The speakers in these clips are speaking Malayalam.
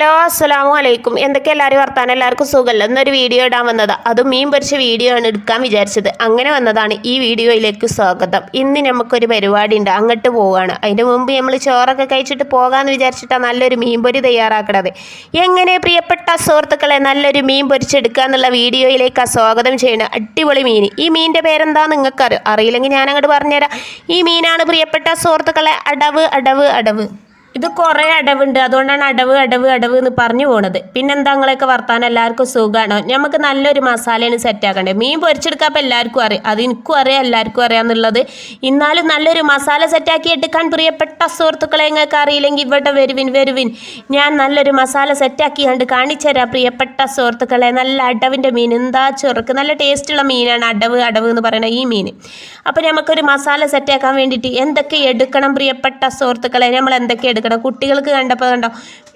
ഹലോ അസ്സലാമു അലൈക്കും. എന്തൊക്കെ എല്ലാവരും വർത്താനം? എല്ലാവർക്കും സുഖമല്ല എന്നൊരു വീഡിയോ ഇടാൻ വന്നത്. അതും മീൻ പൊരിച്ച വീഡിയോ ആണ് എടുക്കാൻ വിചാരിച്ചത്. അങ്ങനെ വന്നതാണ് ഈ വീഡിയോയിലേക്ക് സ്വാഗതം. ഇന്ന് നമുക്കൊരു പരിപാടി ഉണ്ട്. അങ്ങോട്ട് പോവുകയാണ് അതിന്റെ മുമ്പ് നമ്മൾ ചോറൊക്കെ കഴിച്ചിട്ട് പോകാമെന്ന് വിചാരിച്ചിട്ടാണ് നല്ലൊരു മീൻ പൊരി തയ്യാറാക്കണത്. എങ്ങനെ പ്രിയപ്പെട്ട സുഹൃത്തുക്കളെ നല്ലൊരു മീൻ പൊരിച്ചെടുക്കുക എന്നുള്ള വീഡിയോയിലേക്ക് സ്വാഗതം ചെയ്യുന്നത് അടിപൊളി മീൻ ഈ മീനിന്റെ പേരെന്താ നിങ്ങൾക്ക് അറിയില്ലെങ്കിൽ ഞാൻ അങ്ങോട്ട് പറഞ്ഞുതരാം. ഈ മീനാണ് പ്രിയപ്പെട്ട സുഹൃത്തുക്കളെ അടവ് അടവ് അടവ്. ഇത് കുറേ അടവുണ്ട്. അതുകൊണ്ടാണ് അടവ് അടവ് അടവ് എന്ന് പറഞ്ഞു പോണത്. പിന്നെന്താ നിങ്ങളൊക്കെ വർത്താനം? എല്ലാവർക്കും സുഖമാണോ നമുക്ക് നല്ലൊരു മസാലയാണ് സെറ്റ് ആക്കേണ്ടത് മീൻ പൊരിച്ചെടുക്കാൻ എല്ലാവർക്കും അറിയാം. അത് എനിക്കും അറിയാം എല്ലാവർക്കും അറിയാമെന്നുള്ളത് എന്നാലും നല്ലൊരു മസാല സെറ്റാക്കി എടുക്കാൻ പ്രിയപ്പെട്ട സുഹൃത്തുക്കളെ നിങ്ങൾക്ക് അറിയില്ലെങ്കിൽ ഇവിടെ വരുവിൻ വരുവിൻ. ഞാൻ നല്ലൊരു മസാല സെറ്റാക്കി കണ്ട് കാണിച്ചു തരാം പ്രിയപ്പെട്ട സുഹൃത്തുക്കളെ. നല്ല അടവിന്റെ മീൻ. എന്താ ചെറുക്ക്? നല്ല ടേസ്റ്റുള്ള മീനാണ് അടവ് അടവ് എന്ന് പറയുന്ന ഈ മീൻ. അപ്പോൾ നമുക്കൊരു മസാല സെറ്റാക്കാൻ വേണ്ടിയിട്ട് എന്തൊക്കെ എടുക്കണം പ്രിയപ്പെട്ട സുഹൃത്തുക്കളെ? നമ്മൾ എന്തൊക്കെ കുട്ടികൾക്ക് കണ്ടപ്പോൾ കണ്ടോ?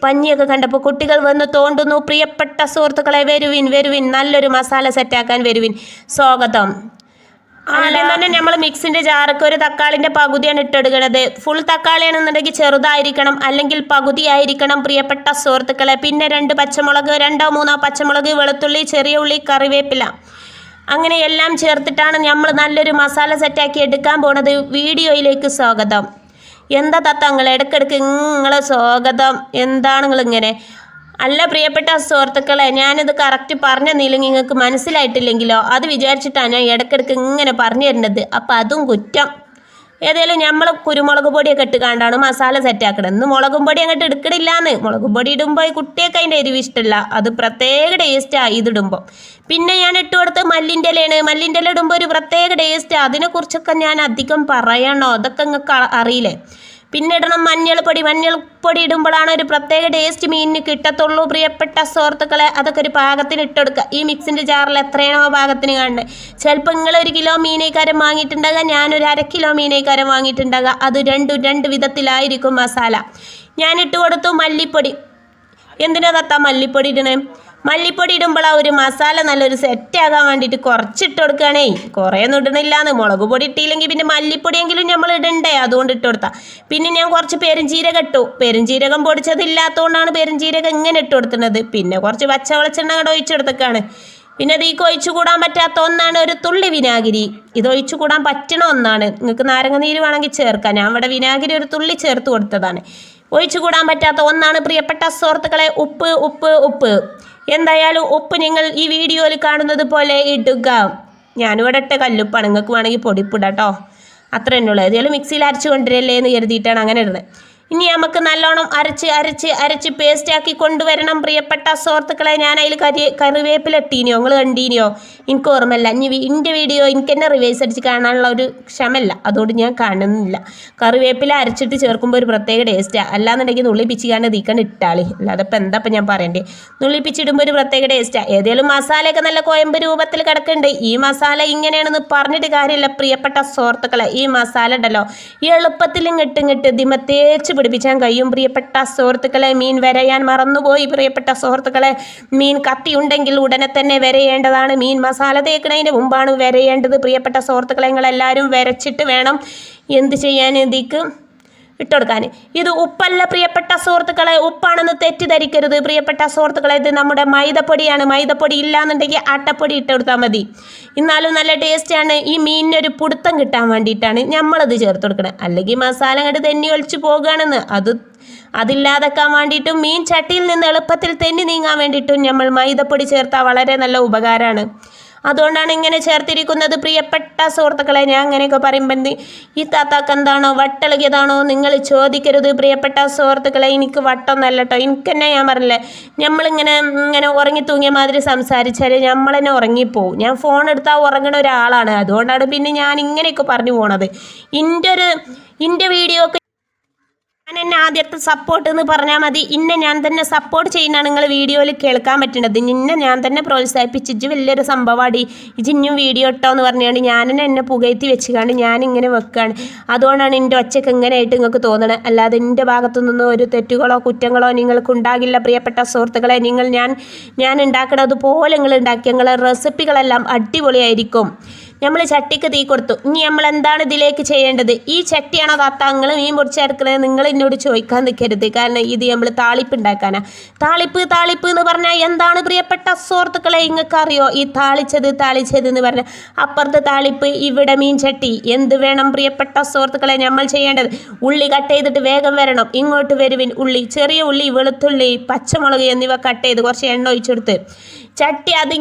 പഞ്ഞിയൊക്കെ കണ്ടപ്പോൾ കുട്ടികൾ വന്ന് തോണ്ടുന്നു പ്രിയപ്പെട്ട സുഹൃത്തുക്കളെ വരുവിൻ വരുവിൻ നല്ലൊരു മസാല സെറ്റാക്കാൻ വരുവിൻ. സ്വാഗതം. ആദ്യം തന്നെ നമ്മൾ മിക്സിന്റെ ജാറൊക്കെ ഒരു തക്കാളിന്റെ പകുതിയാണ് ഇട്ടെടുക്കണത്. ഫുൾ തക്കാളിയാണെന്നുണ്ടെങ്കിൽ ചെറുതായിരിക്കണം അല്ലെങ്കിൽ പകുതി ആയിരിക്കണം പ്രിയപ്പെട്ട സുഹൃത്തുക്കളെ. പിന്നെ രണ്ട് പച്ചമുളക് രണ്ടോ മൂന്നോ പച്ചമുളക് വെളുത്തുള്ളി ചെറിയ ഉള്ളി കറിവേപ്പില. അങ്ങനെ എല്ലാം ചേർത്തിട്ടാണ് നമ്മൾ നല്ലൊരു മസാല സെറ്റാക്കി എടുക്കാൻ പോണത്. വീഡിയോയിലേക്ക് സ്വാഗതം. എന്താ തത്തങ്ങൾ ഇടയ്ക്കിടയ്ക്ക് നിങ്ങളെ സ്വാഗതം. എന്താണ് നിങ്ങൾ ഇങ്ങനെ? അല്ല പ്രിയപ്പെട്ട സുഹൃത്തുക്കളെ ഞാനിത് കറക്റ്റ് പറഞ്ഞു തന്നില്ലെങ്കിൽ നിങ്ങൾക്ക് മനസ്സിലായിട്ടില്ലെങ്കിലോ? അത് വിചാരിച്ചിട്ടാണ് ഞാൻ ഇടയ്ക്കിടയ്ക്ക് ഇങ്ങനെ പറഞ്ഞു തരുന്നത്. അപ്പം അതും കുറ്റം. ഏതായാലും നമ്മൾ കുരുമുളക് പൊടിയൊക്കെ ഇട്ട് കണ്ടാണ് മസാല സെറ്റാക്കണം ഇന്ന് മുളകും പൊടി അങ്ങോട്ട് എടുക്കണില്ല എന്ന് മുളകും പൊടി ഇടുമ്പോൾ കുട്ടിയൊക്കെ അതിന്റെ എരിവ് ഇഷ്ടമല്ല അത് പ്രത്യേക ടേസ്റ്റാണ് ഇതിടുമ്പോൾ പിന്നെ ഞാൻ ഇട്ട് കൊടുത്ത് മല്ലിന്റെ ഇലയാണ്. മല്ലിന്റെ ഇല ഇടുമ്പോൾ ഒരു പ്രത്യേക ടേസ്റ്റ് അതിനെക്കുറിച്ചൊക്കെ ഞാൻ അധികം പറയണോ? അതൊക്കെ നിങ്ങൾക്ക് അറിയില്ലേ? പിന്നെ ഇടണം മഞ്ഞൾപ്പൊടി. മഞ്ഞൾപ്പൊടി ഇടുമ്പോഴാണ് ഒരു പ്രത്യേക ടേസ്റ്റ് മീനിന് കിട്ടത്തുള്ളൂ. പ്രിയപ്പെട്ട സുഹൃത്തുക്കളെ അതൊക്കെ ഒരു പാകത്തിന് ഇട്ടെടുക്കുക. ഈ മിക്സിന്റെ ജാറിൽ എത്രയാണോ പാകത്തിന് കാണുന്നത്. ചിലപ്പോൾ നിങ്ങൾ ഒരു കിലോ മീനേക്കാരം വാങ്ങിയിട്ടുണ്ടാകുക ഞാനൊരു അര കിലോ മീനേക്കാരം വാങ്ങിയിട്ടുണ്ടാകുക അത് രണ്ടും രണ്ട് വിധത്തിലായിരിക്കും മസാല. ഞാൻ ഇട്ട് കൊടുത്തു മല്ലിപ്പൊടി. എന്തിനാ തത്ത മല്ലിപ്പൊടി ഇടണേ? മല്ലിപ്പൊടി ഇടുമ്പോൾ ആ ഒരു മസാല നല്ലൊരു സെറ്റ് ആകാൻ വേണ്ടിയിട്ട് കുറച്ചിട്ട് കൊടുക്കുകയാണേ കുറേയൊന്നും ഇടണില്ലാന്ന്. മുളക് പൊടി ഇട്ടില്ലെങ്കിൽ പിന്നെ മല്ലിപ്പൊടിയെങ്കിലും നമ്മൾ ഇടണ്ടേ? അതുകൊണ്ട് ഇട്ട് കൊടുത്താൽ പിന്നെ ഞാൻ കുറച്ച് പെരുംജീരകം ഇട്ടു. പെരുംജീരകം പൊടിച്ചതില്ലാത്തതുകൊണ്ടാണ് പെരുംജീരകം ഇങ്ങനെ ഇട്ട് കൊടുക്കുന്നത് പിന്നെ കുറച്ച് പച്ച വെളിച്ചെണ്ണ കൂടെ ഒഴിച്ചെടുത്തേക്കാണ് പിന്നെ അത് ഈ കൊഴിച്ചു കൂടാൻ പറ്റാത്ത ഒന്നാണ് ഒരു തുള്ളി വിനാഗിരി. ഇത് ഒഴിച്ചു കൂടാൻ പറ്റണ ഒന്നാണ്. നിങ്ങൾക്ക് നാരങ്ങ നീര് വേണമെങ്കിൽ ചേർക്കാം. ഞാൻ ഇവിടെ വിനാഗിരി ഒരു തുള്ളി ചേർത്ത് കൊടുത്തതാണ്. ഒഴിച്ചു കൂടാൻ പറ്റാത്ത ഒന്നാണ് പ്രിയപ്പെട്ട സുഹൃത്തുക്കളെ ഉപ്പ് ഉപ്പ് ഉപ്പ്. എന്തായാലും ഉപ്പ് നിങ്ങൾ ഈ വീഡിയോയിൽ കാണുന്നത് പോലെ ഇടുക. ഞാനിവിടെ ഇട്ട കല്ലുപ്പാണ് നിങ്ങൾക്ക് വേണമെങ്കിൽ പൊടിപ്പിടാം കേട്ടോ അത്ര തന്നെയുള്ളൂ ഏതെങ്കിലും മിക്സിയിൽ അരച്ച് കൊണ്ടുവരല്ലേ എന്ന് കരുതിയിട്ടാണ് അങ്ങനെ ഇടുന്നത്. ഇനി നമുക്ക് നല്ലോണം അരച്ച് അരച്ച് അരച്ച് പേസ്റ്റ് ആക്കി കൊണ്ടുവരണം പ്രിയപ്പെട്ട സുഹൃത്തുക്കളെ. ഞാൻ അതിൽ കരി കറിവേപ്പില നിങ്ങൾ കണ്ടീനിയോ എനിക്ക് ഓർമ്മയില്ല. ഇനി ഇന്റെ വീഡിയോ എനിക്ക് തന്നെ റിവേഴ്സ് അടിച്ച് കാണാനുള്ള ഒരു ക്ഷമല്ല അതുകൊണ്ട് ഞാൻ കാണുന്നില്ല. കറിവേപ്പില അരച്ചിട്ട് ചേർക്കുമ്പോൾ ഒരു പ്രത്യേക ടേസ്റ്റാണ് അല്ലാന്നുണ്ടെങ്കിൽ നുള്ളിപ്പിച്ചിക്കാണ്ട് തീക്കണ്ട് ഇട്ടാളി. അല്ലാതെ ഇപ്പം എന്താ ഇപ്പം ഞാൻ പറയണ്ടേ? നുള്ളിപ്പിച്ചിടുമ്പോൾ ഒരു പ്രത്യേക ടേസ്റ്റാണ് ഏതെങ്കിലും മസാലയൊക്കെ നല്ല കോയമ്പ് രൂപത്തിൽ കിടക്കുന്നുണ്ട് ഈ മസാല ഇങ്ങനെയാണെന്ന് പറഞ്ഞിട്ട് കാര്യമില്ല പ്രിയപ്പെട്ട സുഹൃത്തുക്കളെ. ഈ മസാല ഉണ്ടല്ലോ എളുപ്പത്തിൽ ഇങ്ങോട്ട് ഇങ്ങോട്ട് ദിമ തേച്ച് പിടിപ്പിച്ചാൻ കഴിയും. പ്രിയപ്പെട്ട സുഹൃത്തുക്കളെ മീൻ വരയാൻ മറന്നുപോയി. പ്രിയപ്പെട്ട സുഹൃത്തുക്കളെ മീൻ കത്തിയുണ്ടെങ്കിൽ ഉടനെ തന്നെ വരയേണ്ടതാണ്. മീൻ മസാല തേക്കുന്നതിന് മുമ്പാണ് വരയേണ്ടത്. പ്രിയപ്പെട്ട സുഹൃത്തുക്കളെ നിങ്ങളെല്ലാവരും വരച്ചിട്ട് വേണം. എന്ത് ചെയ്യാൻ ഇതിക്ക് ഇട്ടുകൊടുക്കാൻ. ഇത് ഉപ്പല്ല പ്രിയപ്പെട്ട സുഹൃത്തുക്കളെ ഉപ്പാണെന്ന് തെറ്റിദ്ധരിക്കരുത്. പ്രിയപ്പെട്ട സുഹൃത്തുക്കളെ ഇത് നമ്മുടെ മൈദപ്പൊടിയാണ്. മൈദപ്പൊടി ഇല്ലാന്നുണ്ടെങ്കിൽ ആട്ടപ്പൊടി ഇട്ട് കൊടുത്താൽ മതി. എന്നാലും നല്ല ടേസ്റ്റാണ്. ഈ മീനിനൊരു പുടുത്തം കിട്ടാൻ വേണ്ടിയിട്ടാണ് നമ്മളത് ചേർത്ത് കൊടുക്കണം അല്ലെങ്കിൽ മസാല അങ്ങോട്ട് തെന്നി ഒളിച്ച് പോകുകയാണെന്ന്. അത് അതില്ലാതാക്കാൻ വേണ്ടിയിട്ടും മീൻ ചട്ടിയിൽ നിന്ന് എളുപ്പത്തിൽ തെന്നി നീങ്ങാൻ വേണ്ടിയിട്ടും നമ്മൾ മൈദപ്പൊടി ചേർത്താൽ വളരെ നല്ല ഉപകാരമാണ്. അതുകൊണ്ടാണ് ഇങ്ങനെ ചേർത്തിരിക്കുന്നത്. പ്രിയപ്പെട്ട സുഹൃത്തുക്കളെ ഞാൻ അങ്ങനെയൊക്കെ പറയുമ്പോൾ എന്ത് ഈ താത്താക്ക് എന്താണോ വട്ടിളകിയതാണോ നിങ്ങൾ ചോദിക്കരുത് പ്രിയപ്പെട്ട സുഹൃത്തുക്കളെ. എനിക്ക് വട്ടൊന്നല്ല കേട്ടോ എനിക്ക് തന്നെ ഞാൻ പറഞ്ഞില്ലേ നമ്മളിങ്ങനെ ഇങ്ങനെ ഉറങ്ങി തൂങ്ങിയ മാതിരി സംസാരിച്ചാൽ നമ്മൾ തന്നെ ഉറങ്ങിപ്പോവും. ഞാൻ ഫോൺ എടുത്താൽ ഉറങ്ങണ ഒരാളാണ്. അതുകൊണ്ടാണ് പിന്നെ ഞാൻ ഇങ്ങനെയൊക്കെ പറഞ്ഞു പോണത്. എന്റെ ഒരു എന്റെ വീഡിയോ ഞാൻ എന്നെ ആദ്യത്തെ സപ്പോർട്ട് എന്ന് പറഞ്ഞാൽ മതി. ഇന്നെ ഞാൻ തന്നെ സപ്പോർട്ട് ചെയ്യുന്നതാണ് നിങ്ങൾ വീഡിയോയിൽ കേൾക്കാൻ പറ്റുന്നത്. ഇന്നെ ഞാൻ തന്നെ പ്രോത്സാഹിപ്പിച്ച് ഇജ്ജ് വലിയൊരു സംഭവമാടി ഇജ്ജ് ഇനിയും വീഡിയോ ഇട്ടോ എന്ന് പറഞ്ഞുകൊണ്ട് ഞാൻ തന്നെ എന്നെ പുകയത്തി വെച്ചുകൊണ്ട് ഞാൻ ഇങ്ങനെ വെക്കുകയാണ് അതുകൊണ്ടാണ് എന്റെ ഒച്ചയ്ക്ക് ഇങ്ങനെയായിട്ട് നിങ്ങൾക്ക് തോന്നണത് അല്ലാതെ എന്റെ ഭാഗത്തു നിന്നും ഒരു തെറ്റുകളോ കുറ്റങ്ങളോ നിങ്ങൾക്ക് ഉണ്ടാകില്ല. പ്രിയപ്പെട്ട സുഹൃത്തുക്കളെ നിങ്ങൾ ഞാൻ ഞാൻ ഉണ്ടാക്കുന്നത് പോലെ നിങ്ങൾ ഉണ്ടാക്കി നിങ്ങളെ റെസിപ്പികളെല്ലാം അടിപൊളിയായിരിക്കും. നമ്മൾ ചട്ടിക്ക് തീ കൊടുത്തു. ഇനി നമ്മൾ എന്താണ് ഇതിലേക്ക് ചെയ്യേണ്ടത്? ഈ ചട്ടിയാണോ താത്ത നിങ്ങൾ മീൻ പൊടിച്ചെടുക്കുന്നത് നിങ്ങൾ എന്നോട് ചോദിക്കാൻ നിൽക്കരുത്. കാരണം ഇത് നമ്മൾ താളിപ്പ് ഉണ്ടാക്കാനാ. താളിപ്പ് താളിപ്പ് എന്ന് പറഞ്ഞാൽ എന്താണ് പ്രിയപ്പെട്ട സുഹൃത്തുക്കളെ? നിങ്ങൾക്ക് അറിയോ ഈ താളിച്ചത് താളിച്ചത് എന്ന് പറഞ്ഞാൽ അപ്പുറത്ത് താളിപ്പ് ഇവിടെ മീൻ ചട്ടി. എന്ത് വേണം പ്രിയപ്പെട്ട സുഹൃത്തുക്കളെ നമ്മൾ ചെയ്യേണ്ടത്? ഉള്ളി കട്ട് ചെയ്തിട്ട് വേഗം വരണം. ഇങ്ങോട്ട് വരുവിൻ ഉള്ളി. ചെറിയ ഉള്ളി വെളുത്തുള്ളി പച്ചമുളക് എന്നിവ കട്ട് ചെയ്ത് കുറച്ച് എണ്ണ ഒഴിച്ചെടുത്ത് ചട്ടി അതി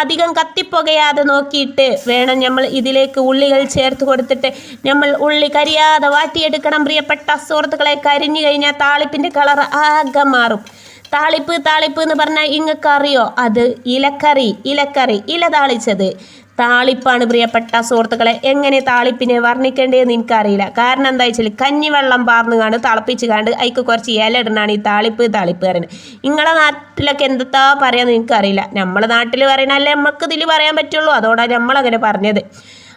അധികം കത്തിപ്പുകയാതെ നോക്കിയിട്ട് വേണം നമ്മൾ ഇതിലേക്ക് ഉള്ളികൾ ചേർത്ത് കൊടുത്തിട്ട് നമ്മൾ ഉള്ളി കരിയാതെ വാട്ടിയെടുക്കണം. പ്രിയപ്പെട്ട സുഹൃത്തുക്കളെ കരിഞ്ഞു കഴിഞ്ഞാൽ താളിപ്പിന്റെ കളർ ആകെ മാറും. താളിപ്പ് താളിപ്പ് എന്ന് പറഞ്ഞാൽ ഇങ്ങക്കറിയോ? അത് ഇലക്കറി ഇലക്കറി ഇല താളിച്ചത്. താളിപ്പാണ് പ്രിയപ്പെട്ട സുഹൃത്തുക്കളെ. എങ്ങനെ താളിപ്പിനെ വർണിക്കേണ്ടതെന്ന് എനിക്കറിയില്ല. കാരണം എന്താ വെച്ചാൽ കഞ്ഞിവെള്ളം പാർന്നു കണ്ട് തിളപ്പിച്ച് കണ്ട് അതിക്ക് കുറച്ച് ഇല ഇടണാണ് ഈ താളിപ്പ് താളിപ്പ് പറയുന്നത് നിങ്ങളെ നാട്ടിലൊക്കെ എന്താ പറയാന്ന് എനിക്കറിയില്ല. നമ്മളെ നാട്ടിൽ പറയണല്ലേ നമുക്ക് ഇതിൽ പറയാൻ പറ്റുള്ളൂ. അതോടാണ് നമ്മളങ്ങനെ പറഞ്ഞത്.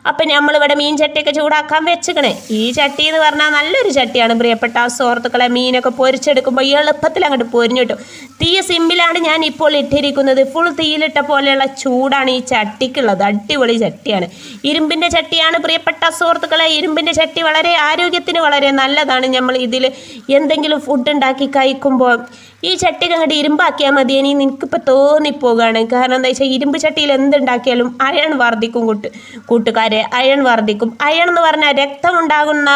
അപ്പം നമ്മളിവിടെ മീൻ ചട്ടിയൊക്കെ ചൂടാക്കാൻ വെച്ചിക്കണേ ഈ ചട്ടി എന്ന് പറഞ്ഞാൽ നല്ലൊരു ചട്ടിയാണ്. പ്രിയപ്പെട്ട സുഹൃത്തുക്കളെ മീനൊക്കെ പൊരിച്ചെടുക്കുമ്പോൾ എളുപ്പത്തിൽ അങ്ങോട്ട് പൊരിഞ്ഞു കിട്ടും. തീ സിമ്പിലാണ് ഞാൻ ഇപ്പോൾ ഇട്ടിരിക്കുന്നത്. ഫുൾ തീയിലിട്ട പോലെയുള്ള ചൂടാണ് ഈ ചട്ടിക്കുള്ളത്. അടിപൊളി ചട്ടിയാണ്. ഇരുമ്പിന്റെ ചട്ടിയാണ് പ്രിയപ്പെട്ട സുഹൃത്തുക്കളെ. ഇരുമ്പിന്റെ ചട്ടി വളരെ ആരോഗ്യത്തിന് വളരെ നല്ലതാണ്. നമ്മൾ ഇതിൽ എന്തെങ്കിലും ഫുഡ് ഉണ്ടാക്കി കഴിക്കുമ്പോൾ ഈ ചട്ടി അങ്ങോട്ട് ഇരുമ്പാക്കിയാൽ മതി ഇനി നിനക്കിപ്പോൾ തോന്നിപ്പോവുകയാണ് കാരണം എന്താ വെച്ചാൽ ഇരുമ്പ് ചട്ടിയിൽ എന്തുണ്ടാക്കിയാലും അയൺ വർദ്ധിക്കും കൂട്ട് കൂട്ടുകാരെ. അയൺ വർദ്ധിക്കും. അയൺ എന്ന് പറഞ്ഞാൽ രക്തമുണ്ടാകുന്ന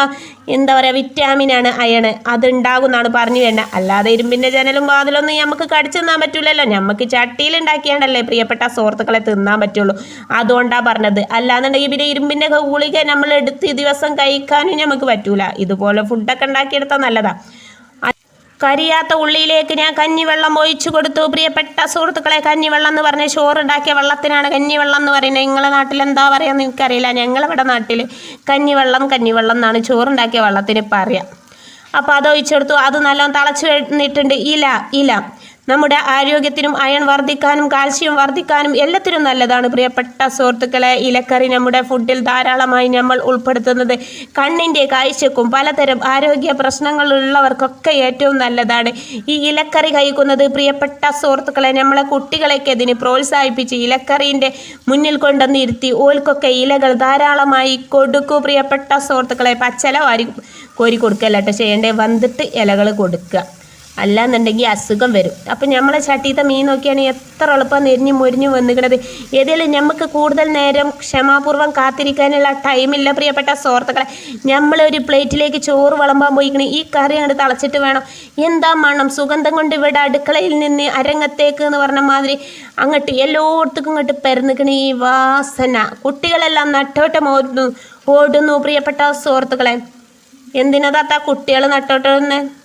എന്താ പറയുക വിറ്റാമിനാണ് അയൺ അതുണ്ടാകുന്നാണ് പറഞ്ഞു വേണ്ട അല്ലാതെ ഇരുമ്പിന്റെ ജനലും വാതിലൊന്നും നമുക്ക് കടിച്ചു തിന്നാൻ പറ്റില്ലല്ലോ നമുക്ക് ചട്ടിയിൽ ഉണ്ടാക്കിയാണ്ടല്ലേ പ്രിയപ്പെട്ട സുഹൃത്തുക്കളെ തിന്നാൻ പറ്റുള്ളൂ. അതുകൊണ്ടാണ് പറഞ്ഞത്. അല്ലാന്നുണ്ടെങ്കിൽ പിന്നെ ഇരുമ്പിന്റെ ഗുളിക നമ്മൾ എടുത്ത് ദിവസം കഴിക്കാനും നമുക്ക് പറ്റൂല. ഇതുപോലെ ഫുഡൊക്കെ ഉണ്ടാക്കിയെടുത്താൽ നല്ലതാണ് കരിയാത്ത ഉള്ളിയിലേക്ക് ഞാൻ കഞ്ഞിവെള്ളം ഒഴിച്ചു കൊടുത്തു. പ്രിയപ്പെട്ട സുഹൃത്തുക്കളെ കഞ്ഞിവെള്ളം എന്ന് പറഞ്ഞ ചോറുണ്ടാക്കിയ വെള്ളത്തിനാണ് കഞ്ഞിവെള്ളം എന്ന് പറയുന്നത്. നിങ്ങളെ നാട്ടിൽ എന്താ പറയുക എനിക്കറിയില്ല. ഞങ്ങളിവിടെ നാട്ടിൽ കഞ്ഞിവെള്ളം കഞ്ഞിവെള്ളം എന്നാണ് ചോറുണ്ടാക്കിയ വെള്ളത്തിന് പറയാം. അപ്പോൾ അത് ഒഴിച്ചെടുത്തു അത് നല്ലോണം തിളച്ച് കഴിഞ്ഞിട്ടുണ്ട് ഇല ഇല. നമ്മുടെ ആരോഗ്യത്തിനും അയൺ വർദ്ധിക്കാനും കാൽസ്യം വർദ്ധിക്കാനും എല്ലാത്തിനും നല്ലതാണ്. പ്രിയപ്പെട്ട സുഹൃത്തുക്കളെ ഇലക്കറി നമ്മുടെ ഫുഡിൽ ധാരാളമായി നമ്മൾ ഉൾപ്പെടുത്തുന്നത് കണ്ണിന്റെ കാഴ്ചക്കും പലതരം ആരോഗ്യ പ്രശ്നങ്ങളുള്ളവർക്കൊക്കെ ഏറ്റവും നല്ലതാണ്. ഈ ഇലക്കറി കഴിക്കുന്നത് പ്രിയപ്പെട്ട സുഹൃത്തുക്കളെ നമ്മളെ കുട്ടികളെയൊക്കെ ഇതിന് പ്രോത്സാഹിപ്പിച്ച് ഇലക്കറീന്റെ മുന്നിൽ കൊണ്ടുവന്ന് ഇരുത്തി ഓൽക്കൊക്കെ ഇലകൾ ധാരാളമായി കൊടുക്കൂ. പ്രിയപ്പെട്ട സുഹൃത്തുക്കളെ പച്ചല വാരി കോരി കൊടുക്കല്ല കേട്ടോ ചെയ്യേണ്ടേ? വന്നിട്ട് ഇലകൾ കൊടുക്കുക. അല്ലാന്നുണ്ടെങ്കിൽ അസുഖം വരും. അപ്പം നമ്മളെ ചട്ടിയത്തെ മീൻ നോക്കിയാണെങ്കിൽ എത്ര എളുപ്പം നെരിഞ്ഞ് മുരിഞ്ഞ് വന്നിക്കണത്. ഏതെങ്കിലും നമുക്ക് കൂടുതൽ നേരം ക്ഷമാപൂർവം കാത്തിരിക്കാനുള്ള ടൈമില്ല പ്രിയപ്പെട്ട സുഹൃത്തുക്കളെ. നമ്മളൊരു പ്ലേറ്റിലേക്ക് ചോറ് വിളമ്പാൻ പോയിക്കണേ. ഈ കറി അങ്ങോട്ട് തളച്ചിട്ട് വേണം. എന്താ മണം? സുഗന്ധം കൊണ്ട് ഇവിടെ അടുക്കളയിൽ നിന്ന് അരങ്ങത്തേക്ക് എന്ന് പറഞ്ഞ മാതിരി അങ്ങോട്ട് എല്ലായിടത്തേക്കും ഇങ്ങോട്ട് പെരുന്നിക്കണ ഈ വാസന. കുട്ടികളെല്ലാം നട്ടോട്ടം ഓടുന്നു. ഓടുന്നു പ്രിയപ്പെട്ട സുഹൃത്തുക്കളെ. എന്തിനാ താത്ത കുട്ടികൾ നട്ടോട്ടെ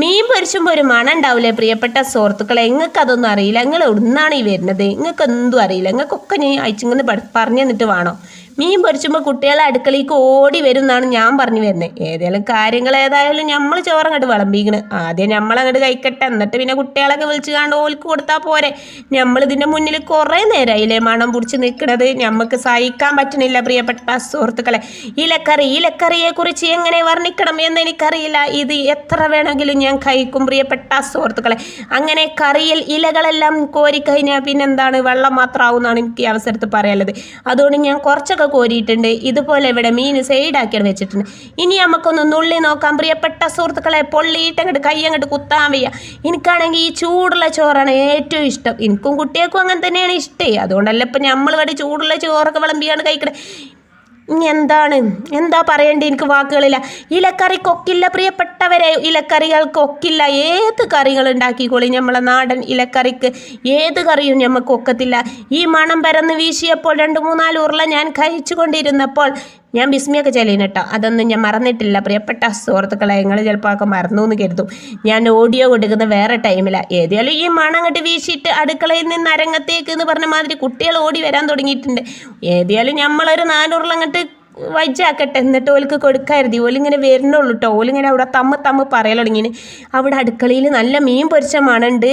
മീൻ പൊരിച്ചുമ്പോൾ ഒരു മണം ഉണ്ടാവില്ലേ പ്രിയപ്പെട്ട സുഹൃത്തുക്കളെ നിങ്ങൾക്ക് അതൊന്നും അറിയില്ല. നിങ്ങൾ എവിടുന്നാണ് ഈ വരുന്നത്? നിങ്ങൾക്ക് എന്തും അറിയില്ല. നിങ്ങൾക്കൊക്കെ ഞാൻ അയച്ചിങ്ങനെ പറഞ്ഞു തന്നിട്ട് വേണോ? മീൻ പൊരിച്ചുമ്പോൾ കുട്ടികളെ അടുക്കളയ്ക്ക് ഓടി വരും എന്നാണ് ഞാൻ പറഞ്ഞു വരുന്നത്. ഏതെങ്കിലും കാര്യങ്ങൾ ഏതായാലും നമ്മൾ ചോറങ്ങോട്ട് വിളമ്പിക്കണ്. ആദ്യം നമ്മളങ്ങോട്ട് കഴിക്കട്ടെ. എന്നിട്ട് പിന്നെ കുട്ടികളൊക്കെ വിളിച്ചു കാണ്ട് ഓൽക്ക് കൊടുത്താൽ പോരെ. നമ്മളിതിന്റെ മുന്നിൽ കുറേ നേരമായില്ലേ മണം പിടിച്ച് നിൽക്കുന്നത് നമുക്ക് സഹിക്കാൻ പറ്റുന്നില്ല പ്രിയപ്പെട്ട സുഹൃത്തുക്കളെ. ഇലക്കറി ഇലക്കറിയെക്കുറിച്ച് എങ്ങനെ വർണിക്കണം എന്ന് എനിക്കറിയില്ല. ഇത് എത്ര വേണമെങ്കിലും ഞാൻ കഴിക്കും പ്രിയപ്പെട്ട സുഹൃത്തുക്കളെ. അങ്ങനെ കറിയിൽ ഇലകളെല്ലാം കോരിക്കഴിഞ്ഞാൽ പിന്നെന്താണ്? വെള്ളം മാത്രമാവും എന്നാണ് എനിക്ക് അവസരത്ത് പറയാനുള്ളത്. അതുകൊണ്ട് ഞാൻ കുറച്ചൊക്കെ കോരിയിട്ടുണ്ട്. ഇതുപോലെ ഇവിടെ മീൻ സൈഡാക്കിയാണ് വെച്ചിട്ടുണ്ട്. ഇനി നമുക്കൊന്ന് നുള്ളി നോക്കാം. പ്രിയപ്പെട്ട സുഹൃത്തുക്കളെ പൊള്ളിയിട്ട് അങ്ങോട്ട് കൈ അങ്ങോട്ട് കുത്താൻ വയ്യ. എനിക്കാണെങ്കിൽ ഈ ചൂടുള്ള ചോറാണ് ഏറ്റവും ഇഷ്ടം. എനിക്കും കുട്ടികൾക്കും അങ്ങനെ തന്നെയാണ് ഇഷ്ടം. അതുകൊണ്ടല്ല ഇപ്പം നമ്മൾ ഇവിടെ ചൂടുള്ള ചോറൊക്കെ വിളമ്പിയാണ് കഴിക്കണേ. എന്താണ്? എന്താ പറയേണ്ടി? എനിക്ക് വാക്കുകളില്ല. ഇലക്കറി കൊക്കില്ല പ്രിയപ്പെട്ടവരെ. ഇലക്കറികൾ കൊക്കില്ല ഏത് കറികൾ ഉണ്ടാക്കിക്കോളി നമ്മളെ നാടൻ ഇലക്കറിക്ക്? ഏത് കറിയും നമുക്ക് ഒക്കത്തില്ല ഈ മണം പരന്ന് വീശിയപ്പോൾ രണ്ട് മൂന്നാൽ ഉരുള ഞാൻ കഴിച്ചു കൊണ്ടിരുന്നപ്പോൾ ഞാൻ ബിസ്മിയൊക്കെ ചെല്ലിന് കേട്ടോ. അതൊന്നും ഞാൻ മറന്നിട്ടില്ല. പ്രിയപ്പെട്ട സുഹൃത്തുക്കളെ നിങ്ങൾ ചിലപ്പോൾ ഒക്കെ മറന്നു എന്ന് കരുതും. ഞാൻ ഓഡിയോ കൊടുക്കുന്ന വേറെ ടൈമിലാണ് ഏതായാലും ഈ മണം അങ്ങോട്ട് വീശിയിട്ട് അടുക്കളയിൽ നിന്ന് അരങ്ങത്തേക്ക് എന്ന് പറഞ്ഞ മാതിരി കുട്ടികൾ ഓടി വരാൻ തുടങ്ങിയിട്ടുണ്ട്. ഏതായാലും നമ്മളൊരു നാനൂറിൽ അങ്ങോട്ട് വജ്ജാക്കട്ടെ എന്നിട്ട് ഓൽക്ക് കൊടുക്കരുതി. ഓലിങ്ങനെ വരുന്നുള്ളൂ കേട്ടോ ഓലിങ്ങനെ അവിടെ തമ്മ് തമ്മ് പറയലുടങ്ങിന് അവിടെ അടുക്കളയിൽ നല്ല മീൻ പൊരിച്ച മണുണ്ട്.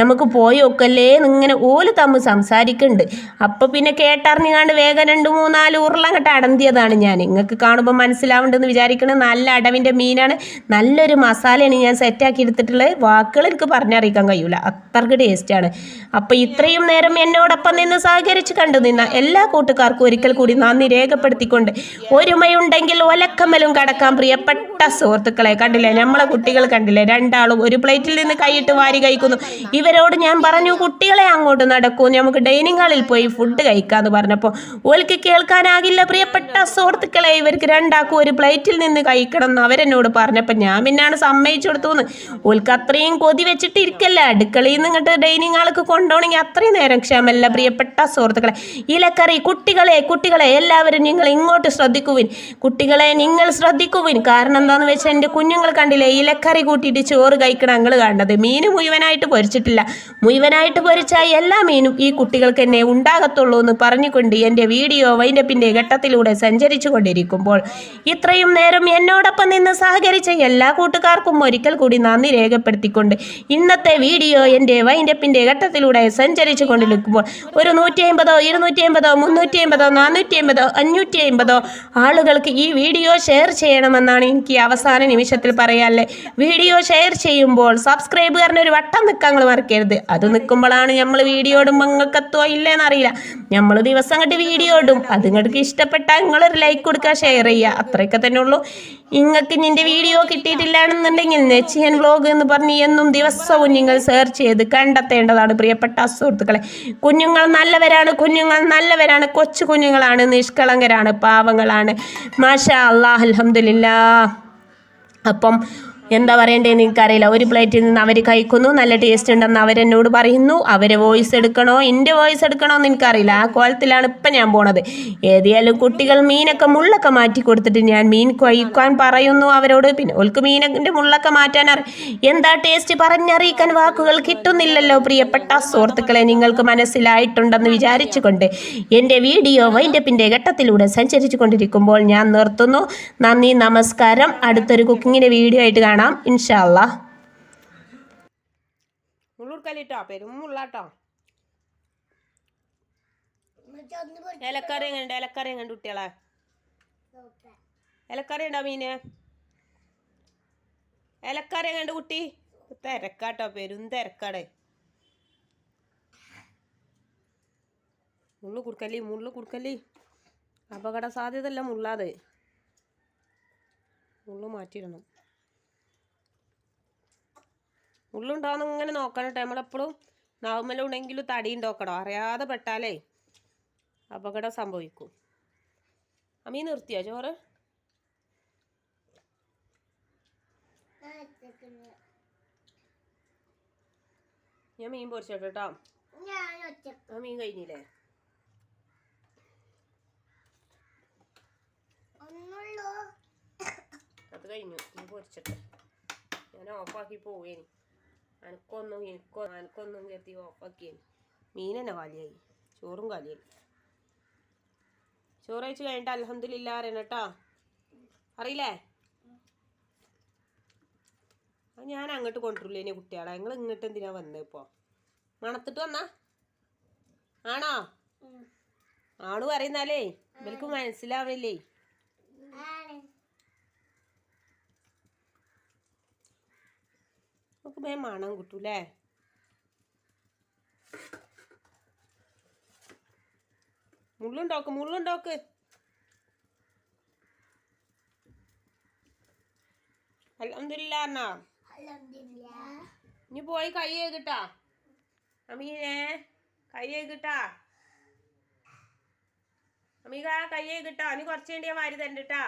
നമുക്ക് പോയി നോക്കല്ലേ ഇങ്ങനെ ഓൽ തമ്മ് സംസാരിക്കുന്നുണ്ട് അപ്പോൾ പിന്നെ കേട്ടറിഞ്ഞാണ്ട് വേഗം രണ്ട് മൂന്നാൽ ഉരുളങ്ങട്ട് അടന്തിയതാണ് ഞാൻ. നിങ്ങൾക്ക് കാണുമ്പോൾ മനസ്സിലാവുണ്ടെന്ന് വിചാരിക്കുന്നത് നല്ല അടവിന്റെ മീനാണ്. നല്ലൊരു മസാലയാണ് ഞാൻ സെറ്റാക്കി എടുത്തിട്ടുള്ളത് വാക്കുകൾ എനിക്ക് പറഞ്ഞറിയിക്കാൻ കഴിയൂല. അത്രയ്ക്ക് ടേസ്റ്റാണ് അപ്പോൾ ഇത്രയും നേരം എന്നോടൊപ്പം നിന്ന് സഹകരിച്ച് കണ്ടു നിന്ന എല്ലാ കൂട്ടുകാർക്കും ഒരിക്കൽ കൂടി നന്ദി രേഖപ്പെടുത്തിക്കൊണ്ട് ഒരുമയുണ്ടെങ്കിൽ ഒലക്കമലും കടക്കാം പ്രിയപ്പെട്ട സുഹൃത്തുക്കളെ കണ്ടില്ലേ? നമ്മളെ കുട്ടികൾ കണ്ടില്ലേ? രണ്ടാളും ഒരു പ്ലേറ്റിൽ നിന്ന് കൈയിട്ട് വാരി കഴിക്കുന്നു. ഇവരോട് ഞാൻ പറഞ്ഞു കുട്ടികളെ അങ്ങോട്ട് നടക്കൂ. നമുക്ക് ഡൈനിങ് ഹാളിൽ പോയി ഫുഡ് കഴിക്കാന്ന് പറഞ്ഞപ്പോൾ ഓൽക്ക് കേൾക്കാനാകില്ല. പ്രിയപ്പെട്ട സുഹൃത്തുക്കളെ ഇവർക്ക് രണ്ടാക്കും ഒരു പ്ലേറ്റിൽ നിന്ന് കഴിക്കണം എന്ന് അവരെന്നോട് പറഞ്ഞപ്പോൾ ഞാൻ പിന്നാണ് സമ്മതിച്ചു കൊടുത്തു ഓൽക്ക് അത്രയും കൊതി വെച്ചിട്ട് ഇരിക്കല്ല അടുക്കളയിൽ നിന്ന് ഇങ്ങോട്ട് ഡൈനിങ് ഹാൾക്ക് കൊണ്ടുപോകണമെങ്കിൽ അത്രയും നേരം ക്ഷമല്ല. പ്രിയപ്പെട്ട സുഹൃത്തുക്കളെ ഇലക്കറി കുട്ടികളെ കുട്ടികളെ എല്ലാവരും നിങ്ങൾ ഇങ്ങോട്ട് ശ്രദ്ധിക്കുവിൻ. കുട്ടികളെ നിങ്ങൾ ശ്രദ്ധിക്കുവിൻ. കാരണം എന്താന്ന് വെച്ചാൽ എന്റെ കുഞ്ഞുങ്ങൾ കണ്ടില്ലേ? ഇലക്കറി കൂട്ടിയിട്ട് ചോറ് കഴിക്കണം ഞങ്ങൾ കണ്ടത്. മീൻ മുഴുവനായിട്ട് പൊരിച്ചിട്ടില്ല. മുഴുവനായിട്ട് പൊരിച്ചാൽ എല്ലാ മീനും ഈ കുട്ടികൾക്ക് എന്നെ ഉണ്ടാകത്തുള്ളൂ എന്ന് പറഞ്ഞുകൊണ്ട് എന്റെ വീഡിയോ വൈൻഡപ്പിന്റെ ഘട്ടത്തിലൂടെ സഞ്ചരിച്ചു കൊണ്ടിരിക്കുമ്പോൾ ഇത്രയും നേരം എന്നോടൊപ്പം നിന്ന് സഹകരിച്ച എല്ലാ കൂട്ടുകാർക്കും ഒരിക്കൽ കൂടി നന്ദി രേഖപ്പെടുത്തിക്കൊണ്ട് ഇന്നത്തെ വീഡിയോ എന്റെ വൈൻഡപ്പിന്റെ ഘട്ടത്തിലൂടെ സഞ്ചരിച്ചു കൊണ്ടിരിക്കുമ്പോൾ ഒരു നൂറ്റി അമ്പതോ ഇരുന്നൂറ്റി അമ്പതോ മുന്നൂറ്റി അമ്പതോ നാനൂറ്റി അമ്പതോ അഞ്ഞൂറ്റി അമ്പതോ ആളുകൾക്ക് ഈ വീഡിയോ ഷെയർ ചെയ്യണമെന്നാണ് എനിക്ക് അവസാന നിമിഷത്തിൽ പറയാല്ലേ? വീഡിയോ ഷെയർ ചെയ്യുമ്പോൾ സബ്സ്ക്രൈബ് കാരണം ഒരു വട്ടം നിൽക്കാൻ മറക്കരുത്. അത് നിൽക്കുമ്പോഴാണ് നമ്മൾ വീഡിയോ ഇടുമ്പോൾ നിങ്ങൾക്ക് എത്തുമോ ഇല്ലേന്ന് അറിയില്ല. നമ്മൾ ദിവസം കണ്ട് വീഡിയോ ഇടും. അത് നിങ്ങൾക്ക് ഇഷ്ടപ്പെട്ടാൽ നിങ്ങളൊരു ലൈക്ക് കൊടുക്കുക ഷെയർ ചെയ്യുക. അത്രയൊക്കെ തന്നെ ഉള്ളൂ. നിങ്ങൾക്ക് നിന്റെ വീഡിയോ കിട്ടിയിട്ടില്ലാണെന്നുണ്ടെങ്കിൽ നെച്ചിയൻ വ്ലോഗ് എന്ന് പറഞ്ഞ് എന്നും ദിവസവും നിങ്ങൾ സെർച്ച് ചെയ്ത് കണ്ടെത്തേണ്ടതാണ്. പ്രിയപ്പെട്ട സുഹൃത്തുക്കളെ കുഞ്ഞുങ്ങൾ നല്ലവരാണ് കുഞ്ഞുങ്ങൾ നല്ലവരാണ് കൊച്ചു കുഞ്ഞുങ്ങളാണ് നിഷ്കളങ്കരാണ് പാവങ്ങളാണ്. മാഷാ അള്ളാഹ് അൽഹംദുലില്ലാ അപ്പം എന്താ പറയണ്ടേന്ന് എനിക്കറിയില്ല ഒരു പ്ലേറ്റിൽ നിന്ന് അവർ കഴിക്കുന്നു. നല്ല ടേസ്റ്റ് ഉണ്ടെന്ന് അവരെന്നോട് പറയുന്നു. അവരെ വോയിസ് എടുക്കണോ? എന്റെ വോയിസ് എടുക്കണോ എന്ന് എനിക്കറിയില്ല. ആ കോലത്തിലാണ് ഇപ്പം ഞാൻ പോണത്. ഏതായാലും കുട്ടികൾ മീനൊക്കെ മുള്ളൊക്കെ മാറ്റി കൊടുത്തിട്ട് ഞാൻ മീൻ കഴിക്കാൻ പറയുന്നു അവരോട്. പിന്നെ ഓൾക്ക് മീനിന്റെ മുള്ളൊക്കെ മാറ്റാൻ എന്താ ടേസ്റ്റ് പറഞ്ഞറിയിക്കാൻ വാക്കുകൾ കിട്ടുന്നില്ലല്ലോ പ്രിയപ്പെട്ട സുഹൃത്തുക്കളെ. നിങ്ങൾക്ക് മനസ്സിലായിട്ടുണ്ടെന്ന് വിചാരിച്ചുകൊണ്ട് എന്റെ വീഡിയോ വൈൻഡപ്പിന്റെ ഘട്ടത്തിലൂടെ സഞ്ചരിച്ചു കൊണ്ടിരിക്കുമ്പോൾ ഞാൻ നിർത്തുന്നു. നന്ദി നമസ്കാരം. അടുത്തൊരു കുക്കിങ്ങിന്റെ വീഡിയോ ആയിട്ട് കാണാം. ഇൻഷാല്ല മുള്ളുടുക്കലിട്ടോ പെരും മുള്ളാട്ടോ ഇലക്കറി എങ്ങനെയുണ്ട് ഇലക്കറി എങ്ങനെയുണ്ട് കുട്ടികളെ? ഇലക്കറി ഉണ്ടോ മീന്? ഇലക്കറി എങ്ങനെയുണ്ട് കുട്ടി? തിരക്കാട്ടോ പെരും തിരക്കാടേ മുള്ളു കുടുക്കല്ലേ മുള്ളു കുടുക്കല്ലേ? അപകട സാധ്യതല്ല മുള്ളാതെ മുള്ളു മാറ്റിയിടണം. മുള്ളുണ്ടാവുന്ന ഇങ്ങനെ നോക്കണം കേട്ടോ. നമ്മളെപ്പോഴും ഉണ്ടെങ്കിലും തടി ഉണ്ടോക്കണം. അറിയാതെ പെട്ടാലേ അപകടം സംഭവിക്കും. അമ്മീ നിർത്തിയോ ചോറ്? ഞാൻ മീൻ പൊരിച്ചോട്ടെ കേട്ടോ. ആ മീൻ കഴിഞ്ഞില്ലേ? അത് കഴിഞ്ഞു. മീൻ പൊരിച്ചിട്ട്. ഞാൻ ഓഫാക്കി പോവേനി. അനക്കൊന്നും എനിക്കോ അനക്കൊന്നും കരുതി ഓഫാക്കിയാണ് മീൻ തന്നെ കാലിയായി. ചോറും കാലിയായി. ചോറ് കഴിച്ച് കഴിഞ്ഞിട്ട് അലഹമില്ല അറിയണം കേട്ടോ. അറിയില്ലേ? അത് ഞാൻ അങ്ങോട്ട് കൊണ്ടുവരില്ലേ കുട്ടികളെ? നിങ്ങൾ ഇങ്ങോട്ട് എന്തിനാ വന്നത് ഇപ്പോൾ മണത്തിട്ട് വന്നാ? ആണോ? ആണ് പറയുന്നാലേ ഇവർക്ക് മനസ്സിലാവില്ലേ? നമുക്ക് വേ മണം കിട്ടൂലേ? മുള്ളുണ്ടോക്ക് മുള്ളുണ്ടോക്ക്. അലഹമില്ലാന്നാ ഇനി പോയി കൈ കേട്ടാ അമീനെ കൈ കേട്ടാ അമീക കൈ കേട്ടാ നീ കുറച്ച് വേണ്ടിയാ വാരി തരണ്ടാ